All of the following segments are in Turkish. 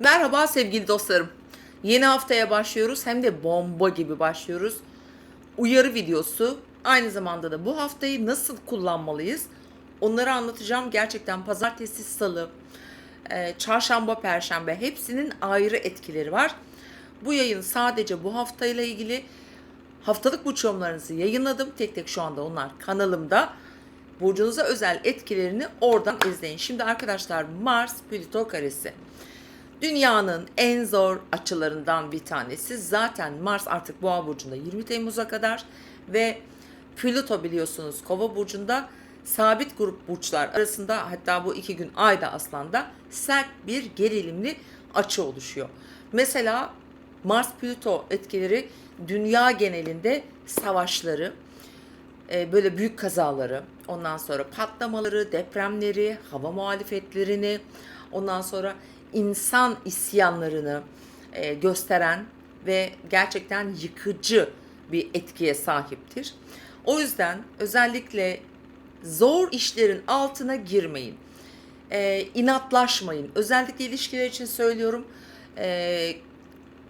Merhaba sevgili dostlarım. Yeni haftaya başlıyoruz hem de bomba gibi başlıyoruz. Uyarı videosu. Aynı zamanda da bu haftayı nasıl kullanmalıyız? Onları anlatacağım. Gerçekten pazartesi, salı, e, çarşamba, perşembe hepsinin ayrı etkileri var. Bu yayın sadece bu haftayla ilgili haftalık burç yorumlarınızı yayınladım. Tek tek şu anda onlar kanalımda. Burcunuza özel etkilerini oradan izleyin. Şimdi arkadaşlar Mars Plüto karesi. Dünyanın en zor açılarından bir tanesi. Zaten Mars artık Boğa burcunda 20 Temmuz'a kadar ve Plüto biliyorsunuz Kova burcunda sabit grup burçlar arasında hatta bu iki gün Ayda Aslan'da sert bir gerilimli açı oluşuyor. Mesela Mars Plüto etkileri dünya genelinde savaşları, e, böyle büyük kazaları, ondan sonra patlamaları, depremleri, hava muhalefetlerini, ondan sonra insan isyanlarını e, gösteren ve gerçekten yıkıcı bir etkiye sahiptir. O yüzden özellikle zor işlerin altına girmeyin. E, inatlaşmayın. Özellikle ilişkiler için söylüyorum. E,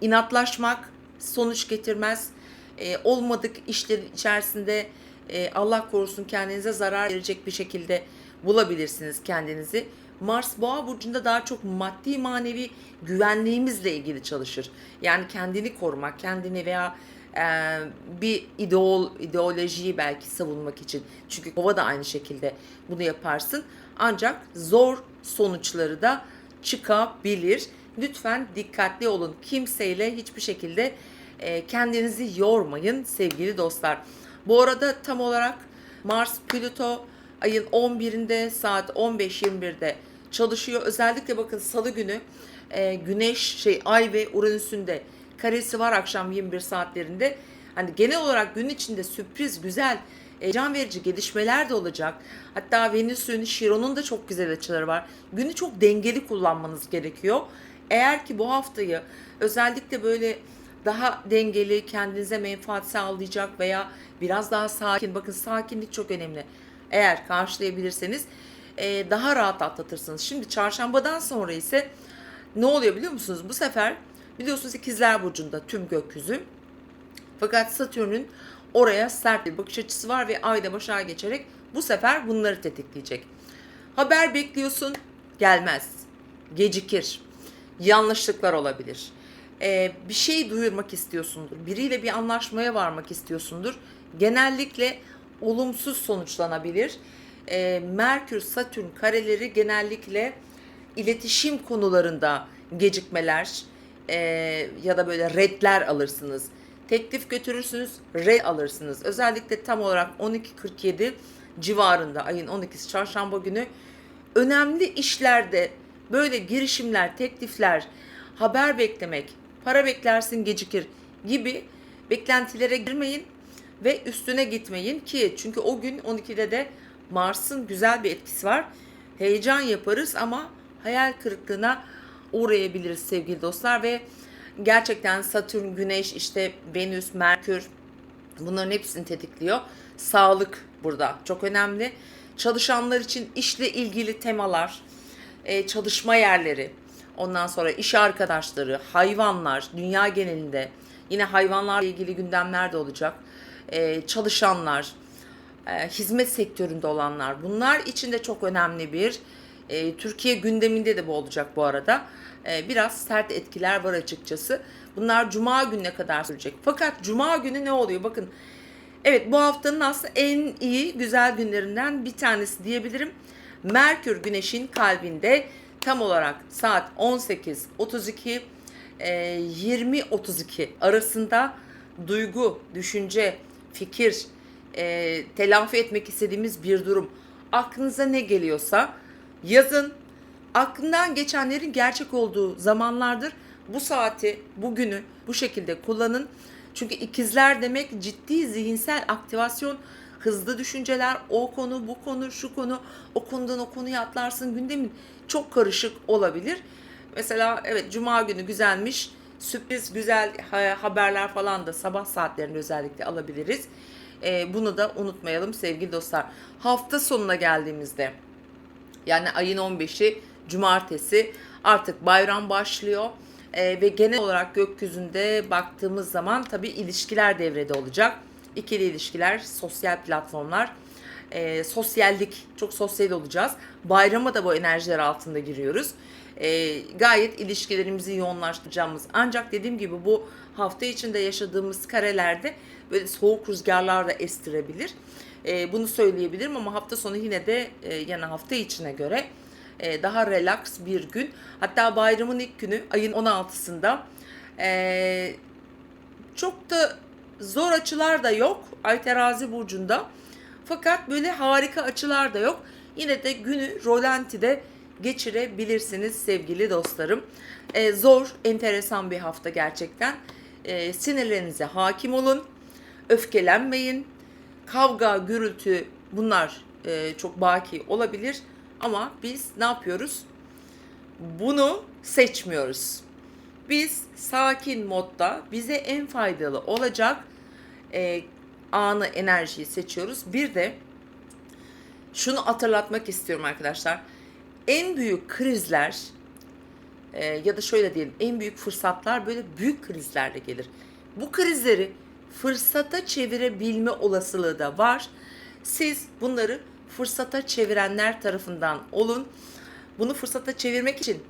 inatlaşmak sonuç getirmez. E, olmadık işlerin içerisinde e, Allah korusun kendinize zarar verecek bir şekilde bulabilirsiniz kendinizi. Mars Boğa burcunda daha çok maddi manevi güvenliğimizle ilgili çalışır. Yani kendini korumak, kendini veya e, bir ideol ideolojiyi belki savunmak için. Çünkü Kova da aynı şekilde bunu yaparsın. Ancak zor sonuçları da çıkabilir. Lütfen dikkatli olun. Kimseyle hiçbir şekilde e, kendinizi yormayın sevgili dostlar. Bu arada tam olarak Mars Plüto ayın 11'inde saat 15.21'de çalışıyor. Özellikle bakın salı günü e, Güneş şey Ay ve Uranüs'ün de karesi var akşam 21 saatlerinde. Hani genel olarak gün içinde sürpriz güzel e, can verici gelişmeler de olacak. Hatta Venüs'ün, Şiron'un da çok güzel açıları var. Günü çok dengeli kullanmanız gerekiyor. Eğer ki bu haftayı özellikle böyle daha dengeli, kendinize menfaat sağlayacak veya biraz daha sakin, bakın sakinlik çok önemli. Eğer karşılayabilirseniz e, daha rahat atlatırsınız. Şimdi çarşambadan sonra ise ne oluyor biliyor musunuz? Bu sefer biliyorsunuz ikizler burcunda tüm gökyüzü. Fakat Satürn'ün oraya sert bir bakış açısı var ve ayda başa geçerek bu sefer bunları tetikleyecek. Haber bekliyorsun, gelmez. Gecikir. Yanlışlıklar olabilir. Ee, bir şey duyurmak istiyorsundur. Biriyle bir anlaşmaya varmak istiyorsundur. Genellikle olumsuz sonuçlanabilir. Ee, Merkür, Satürn kareleri genellikle iletişim konularında gecikmeler e, ya da böyle redler alırsınız. Teklif götürürsünüz, red alırsınız. Özellikle tam olarak 12.47 civarında ayın 12'si çarşamba günü önemli işlerde böyle girişimler, teklifler, haber beklemek, para beklersin gecikir gibi beklentilere girmeyin ve üstüne gitmeyin ki çünkü o gün 12'de de Mars'ın güzel bir etkisi var. Heyecan yaparız ama hayal kırıklığına uğrayabiliriz sevgili dostlar ve gerçekten Satürn, Güneş, işte Venüs, Merkür bunların hepsini tetikliyor. Sağlık burada çok önemli. Çalışanlar için işle ilgili temalar, e, çalışma yerleri, ondan sonra iş arkadaşları, hayvanlar, dünya genelinde yine hayvanlarla ilgili gündemler de olacak. E, çalışanlar, e, hizmet sektöründe olanlar bunlar için de çok önemli bir e, Türkiye gündeminde de bu olacak bu arada. E, biraz sert etkiler var açıkçası. Bunlar cuma gününe kadar sürecek. Fakat cuma günü ne oluyor? Bakın evet bu haftanın aslında en iyi güzel günlerinden bir tanesi diyebilirim. Merkür güneşin kalbinde tam olarak saat 18.32 e, 20.32 arasında duygu, düşünce, fikir, e, telafi etmek istediğimiz bir durum. Aklınıza ne geliyorsa yazın. Aklından geçenlerin gerçek olduğu zamanlardır. Bu saati, bugünü bu şekilde kullanın. Çünkü ikizler demek ciddi zihinsel aktivasyon, hızlı düşünceler, o konu, bu konu, şu konu, o konudan o konuya atlarsın. Gündemin çok karışık olabilir. Mesela evet cuma günü güzelmiş. Sürpriz güzel ha- haberler falan da sabah saatlerinde özellikle alabiliriz. Ee, bunu da unutmayalım sevgili dostlar. Hafta sonuna geldiğimizde yani ayın 15'i cumartesi Artık bayram başlıyor. Ee, ve genel olarak gökyüzünde baktığımız zaman tabii ilişkiler devrede olacak. İkili ilişkiler, sosyal platformlar, e, sosyallik, çok sosyal olacağız. Bayrama da bu enerjiler altında giriyoruz. E, gayet ilişkilerimizi yoğunlaştıracağımız. Ancak dediğim gibi bu hafta içinde yaşadığımız karelerde böyle soğuk rüzgarlar da estirebilir. E, bunu söyleyebilirim ama hafta sonu yine de e, yani hafta içine göre e, daha relax bir gün. Hatta bayramın ilk günü ayın 16'sında e, çok da zor açılar da yok Ay terazi burcunda. Fakat böyle harika açılar da yok. Yine de günü rolantide geçirebilirsiniz sevgili dostlarım. E, zor, enteresan bir hafta gerçekten. E, sinirlerinize hakim olun. Öfkelenmeyin. Kavga, gürültü bunlar e, çok baki olabilir. Ama biz ne yapıyoruz? Bunu seçmiyoruz. Biz sakin modda bize en faydalı olacak e, anı enerjiyi seçiyoruz. Bir de şunu hatırlatmak istiyorum arkadaşlar. En büyük krizler e, ya da şöyle diyelim en büyük fırsatlar böyle büyük krizlerle gelir. Bu krizleri fırsata çevirebilme olasılığı da var. Siz bunları fırsata çevirenler tarafından olun. Bunu fırsata çevirmek için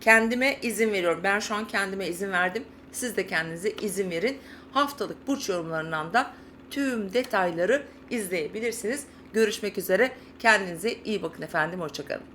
kendime izin veriyorum. Ben şu an kendime izin verdim. Siz de kendinize izin verin. Haftalık burç yorumlarından da tüm detayları izleyebilirsiniz. Görüşmek üzere. Kendinize iyi bakın efendim. Hoşçakalın.